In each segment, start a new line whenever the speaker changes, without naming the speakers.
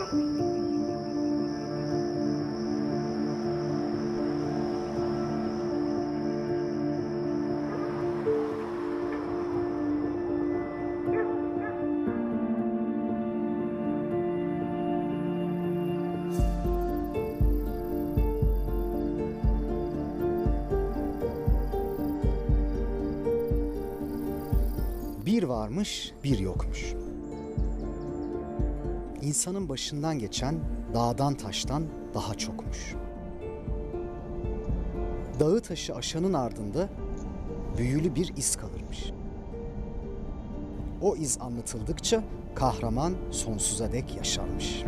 Bir varmış, bir yokmuş. İnsanın başından geçen dağdan taştan daha çokmuş. Dağı taşı aşanın ardında büyülü bir iz kalırmış. O iz anlatıldıkça kahraman sonsuza dek yaşarmış.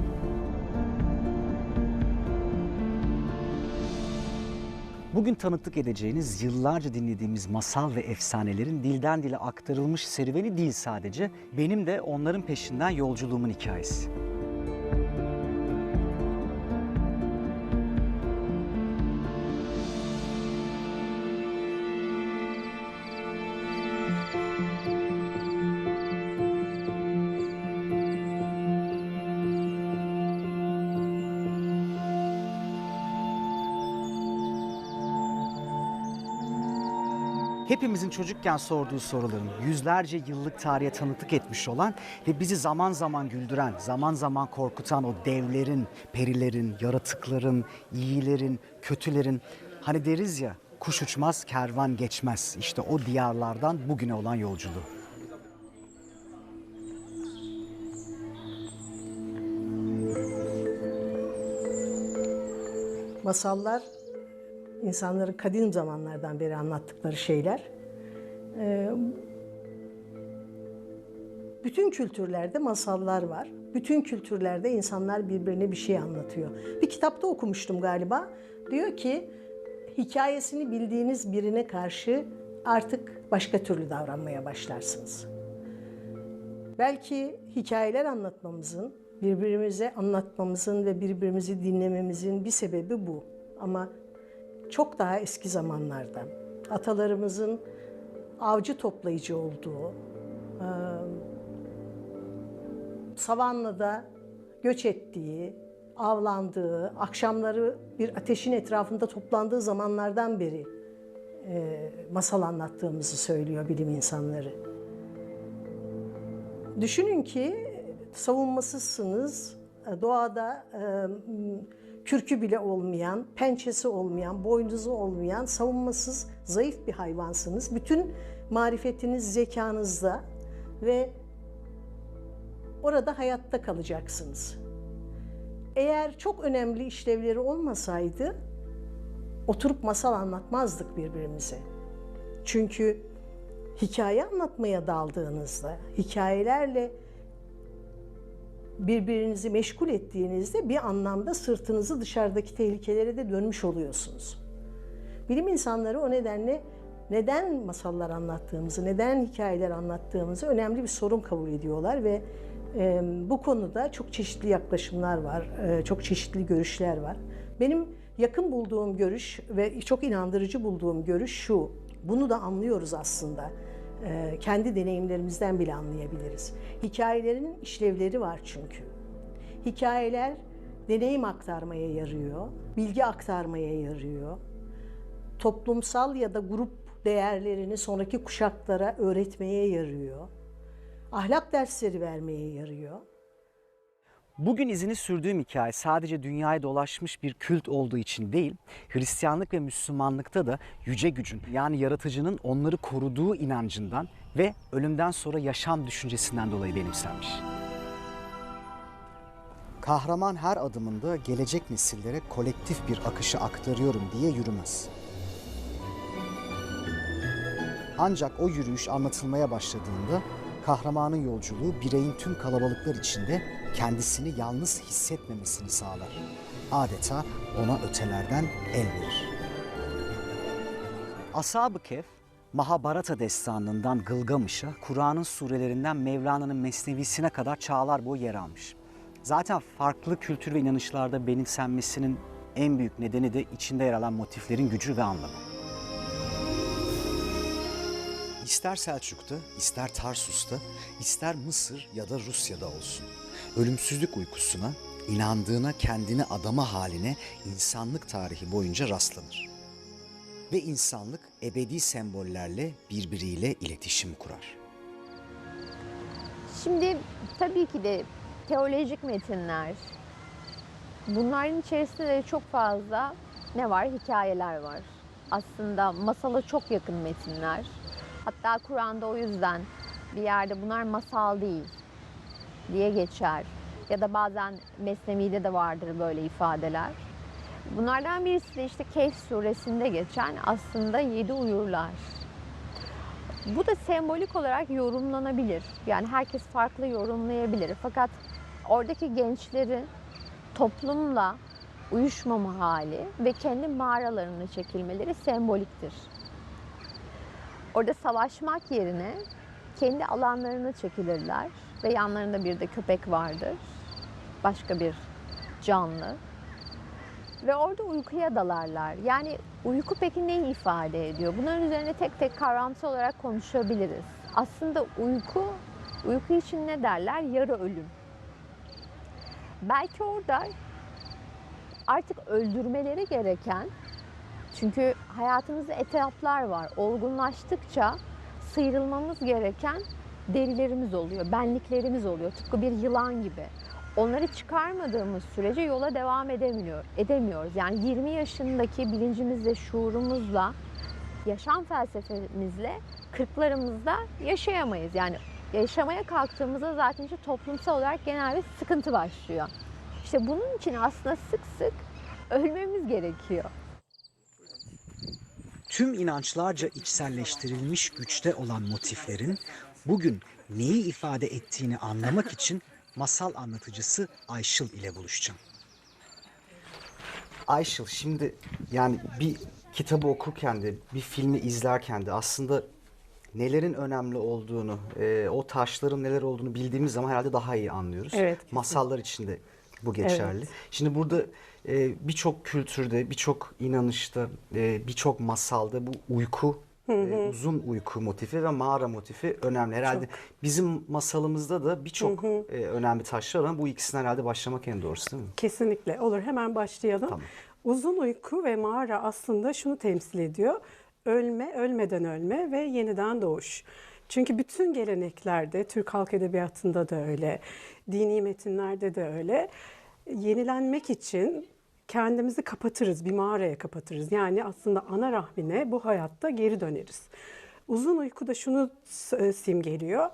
Bugün tanıklık edeceğiniz yıllarca dinlediğimiz masal ve efsanelerin dilden dile aktarılmış serüveni değil sadece. Benim de onların peşinden yolculuğumun hikayesi. Hepimizin çocukken sorduğu soruların yüzlerce yıllık tarihe tanıklık etmiş olan ve bizi zaman zaman güldüren, zaman zaman korkutan o devlerin, perilerin, yaratıkların, iyilerin, kötülerin hani deriz ya kuş uçmaz kervan geçmez. İşte o diyarlardan bugüne olan yolculuğu.
Masallar insanların kadim zamanlardan beri anlattıkları şeyler. Ee, bütün kültürlerde masallar var. Bütün kültürlerde insanlar birbirine bir şey anlatıyor. Bir kitapta okumuştum galiba. Diyor ki hikayesini bildiğiniz birine karşı artık başka türlü davranmaya başlarsınız. Belki hikayeler anlatmamızın, birbirimize anlatmamızın ve birbirimizi dinlememizin bir sebebi bu. Ama çok daha eski zamanlarda atalarımızın avcı toplayıcı olduğu, savannada göç ettiği, avlandığı, akşamları bir ateşin etrafında toplandığı zamanlardan beri masal anlattığımızı söylüyor bilim insanları. Düşünün ki savunmasızsınız, doğada kürkü bile olmayan, pençesi olmayan, boynuzu olmayan, savunmasız, zayıf bir hayvansınız. Bütün marifetiniz zekanızda ve orada hayatta kalacaksınız. Eğer çok önemli işlevleri olmasaydı oturup masal anlatmazdık birbirimize. Çünkü hikaye anlatmaya daldığınızda, hikayelerle birbirinizi meşgul ettiğinizde bir anlamda sırtınızı dışarıdaki tehlikelere de dönmüş oluyorsunuz. Bilim insanları o nedenle neden masallar anlattığımızı, neden hikayeler anlattığımızı önemli bir sorun kabul ediyorlar ve e, bu konuda çok çeşitli yaklaşımlar var, e, çok çeşitli görüşler var. Benim yakın bulduğum görüş ve çok inandırıcı bulduğum görüş şu, bunu da anlıyoruz aslında kendi deneyimlerimizden bile anlayabiliriz. Hikayelerin işlevleri var çünkü. Hikayeler deneyim aktarmaya yarıyor, bilgi aktarmaya yarıyor. Toplumsal ya da grup değerlerini sonraki kuşaklara öğretmeye yarıyor. Ahlak dersleri vermeye yarıyor.
Bugün izini sürdüğüm hikaye sadece dünyaya dolaşmış bir kült olduğu için değil, Hristiyanlık ve Müslümanlıkta da yüce gücün yani yaratıcının onları koruduğu inancından ve ölümden sonra yaşam düşüncesinden dolayı benimsenmiş. Kahraman her adımında gelecek nesillere kolektif bir akışı aktarıyorum diye yürümez. Ancak o yürüyüş anlatılmaya başladığında kahramanın yolculuğu bireyin tüm kalabalıklar içinde kendisini yalnız hissetmemesini sağlar. Adeta ona ötelerden el verir. Ashab-ı Kehf, Mahabharata destanından Gılgamış'a, Kur'an'ın surelerinden Mevlana'nın Mesnevisine kadar çağlar boyu yer almış. Zaten farklı kültür ve inanışlarda benimsenmesinin en büyük nedeni de içinde yer alan motiflerin gücü ve anlamı. İster Selçuk'ta, ister Tarsus'ta, ister Mısır ya da Rusya'da olsun. Ölümsüzlük uykusuna, inandığına kendini adama haline insanlık tarihi boyunca rastlanır. Ve insanlık ebedi sembollerle birbiriyle iletişim kurar.
Şimdi tabii ki de teolojik metinler, bunların içerisinde de çok fazla ne var? Hikayeler var. Aslında masala çok yakın metinler. Hatta Kur'an'da o yüzden bir yerde bunlar masal değil diye geçer. Ya da bazen Mesnevi'de de vardır böyle ifadeler. Bunlardan birisi de işte Kehf suresinde geçen aslında yedi uyurlar. Bu da sembolik olarak yorumlanabilir. Yani herkes farklı yorumlayabilir. Fakat oradaki gençlerin toplumla uyuşmama hali ve kendi mağaralarına çekilmeleri semboliktir. Orada savaşmak yerine kendi alanlarına çekilirler ve yanlarında bir de köpek vardır. Başka bir canlı. Ve orada uykuya dalarlar. Yani uyku peki neyi ifade ediyor? Bunların üzerine tek tek kavramsal olarak konuşabiliriz. Aslında uyku, uyku için ne derler? Yarı ölüm. Belki orada artık öldürmeleri gereken, çünkü hayatımızda etaplar var. Olgunlaştıkça sıyrılmamız gereken derilerimiz oluyor, benliklerimiz oluyor. Tıpkı bir yılan gibi. Onları çıkarmadığımız sürece yola devam edemiyor, edemiyoruz. Yani 20 yaşındaki bilincimizle, şuurumuzla, yaşam felsefemizle 40'larımızda yaşayamayız. Yani yaşamaya kalktığımızda zaten işte toplumsal olarak genel bir sıkıntı başlıyor. İşte bunun için aslında sık sık ölmemiz gerekiyor.
Tüm inançlarca içselleştirilmiş güçte olan motiflerin bugün neyi ifade ettiğini anlamak için masal anlatıcısı Ayşıl ile buluşacağım. Ayşıl şimdi yani bir kitabı okurken de bir filmi izlerken de aslında nelerin önemli olduğunu, e, o taşların neler olduğunu bildiğimiz zaman herhalde daha iyi anlıyoruz.
Evet.
Masallar içinde bu geçerli. Şimdi burada e, birçok kültürde, birçok inanışta, e, birçok masalda bu uyku, e, uzun uyku motifi ve mağara motifi önemli. Herhalde bizim masalımızda da birçok e, önemli taşlar ama bu ikisinden herhalde başlamak en doğrusu değil mi?
Kesinlikle olur. Hemen başlayalım.
Tamam.
Uzun uyku ve mağara aslında şunu temsil ediyor. Ölme, ölmeden ölme ve yeniden doğuş. Çünkü bütün geleneklerde, Türk halk edebiyatında da öyle, dini metinlerde de öyle. Yenilenmek için kendimizi kapatırız, bir mağaraya kapatırız. Yani aslında ana rahmine bu hayatta geri döneriz. Uzun uyku da şunu s- simgeliyor.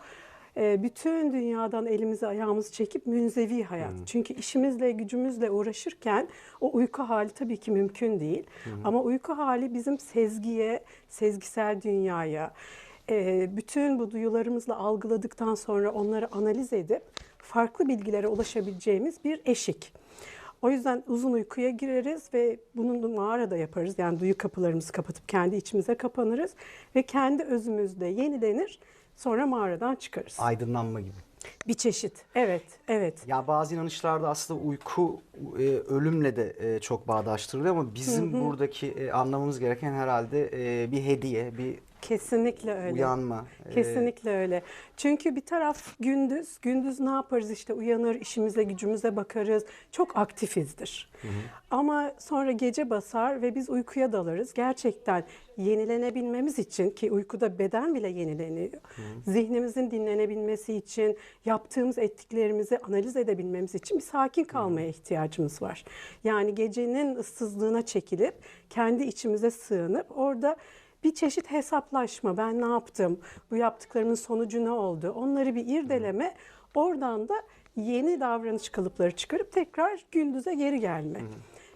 E, bütün dünyadan elimizi ayağımızı çekip münzevi hayat. Çünkü işimizle gücümüzle uğraşırken o uyku hali tabii ki mümkün değil. Ama uyku hali bizim sezgiye, sezgisel dünyaya, e, bütün bu duyularımızla algıladıktan sonra onları analiz edip farklı bilgilere ulaşabileceğimiz bir eşik. O yüzden uzun uykuya gireriz ve bunu da mağarada yaparız. Yani duyu kapılarımızı kapatıp kendi içimize kapanırız ve kendi özümüzde yenilenir. Sonra mağaradan çıkarız.
Aydınlanma gibi.
Bir çeşit. Evet, evet.
Ya bazı inanışlarda aslında uyku e, ölümle de e, çok bağdaştırılıyor ama bizim buradaki e, anlamamız gereken herhalde e, bir hediye, bir
Kesinlikle öyle.
uyanma.
Kesinlikle öyle. Çünkü bir taraf gündüz, gündüz ne yaparız işte uyanır, işimize gücümüze bakarız. Çok aktifizdir. Ama sonra gece basar ve biz uykuya dalarız. Gerçekten yenilenebilmemiz için ki uykuda beden bile yenileniyor. Zihnimizin dinlenebilmesi için, yaptığımız ettiklerimizi analiz edebilmemiz için bir sakin kalmaya ihtiyacımız var. Yani gecenin ıssızlığına çekilip kendi içimize sığınıp orada bir çeşit hesaplaşma. Ben ne yaptım? Bu yaptıklarımın sonucu ne oldu? Onları bir irdeleme. Oradan da yeni davranış kalıpları çıkarıp tekrar gündüze geri gelme.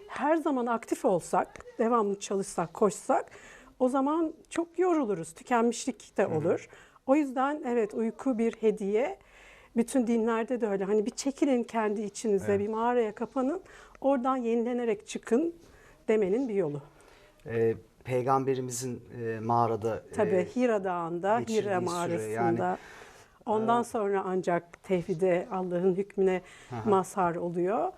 Her zaman aktif olsak, devamlı çalışsak, koşsak o zaman çok yoruluruz. Tükenmişlik de olur. O yüzden evet uyku bir hediye. Bütün dinlerde de öyle. Hani bir çekilin kendi içinize, bir mağaraya kapanın. Oradan yenilenerek çıkın demenin bir yolu.
e, peygamberimizin e, mağarada
Tabii
e,
Hira Dağı'nda, Hira mağarasında.
yani-
Ondan sonra ancak tevhide, Allah'ın hükmüne mazhar oluyor.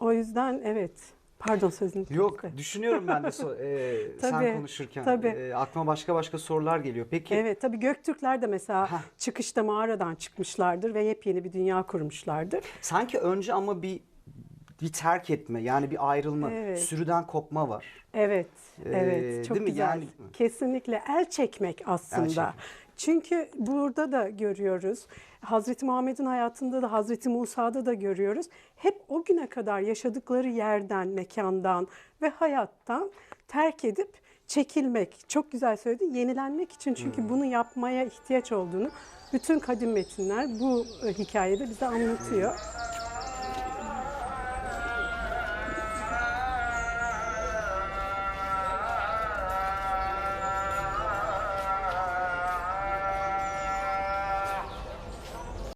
O yüzden evet. Pardon sözünü
Yok
kestim.
düşünüyorum ben de so- e, sen
Tabii,
konuşurken
tabii.
E, aklıma başka başka sorular geliyor. Peki
Evet tabii Göktürkler de mesela çıkışta mağaradan çıkmışlardır ve yepyeni bir dünya kurmuşlardır.
sanki önce ama bir bir terk etme yani bir ayrılma,
Evet.
sürüden kopma var.
Evet,
Ee,
evet. Çok
değil mi?
güzel.
Yani-
Kesinlikle el çekmek aslında.
El çekmek.
Çünkü burada da görüyoruz. Hazreti Muhammed'in hayatında da Hazreti Musa'da da görüyoruz. Hep o güne kadar yaşadıkları yerden, mekandan ve hayattan terk edip çekilmek. Çok güzel söyledi. Yenilenmek için çünkü bunu yapmaya ihtiyaç olduğunu bütün kadim metinler bu e, hikayede bize anlatıyor.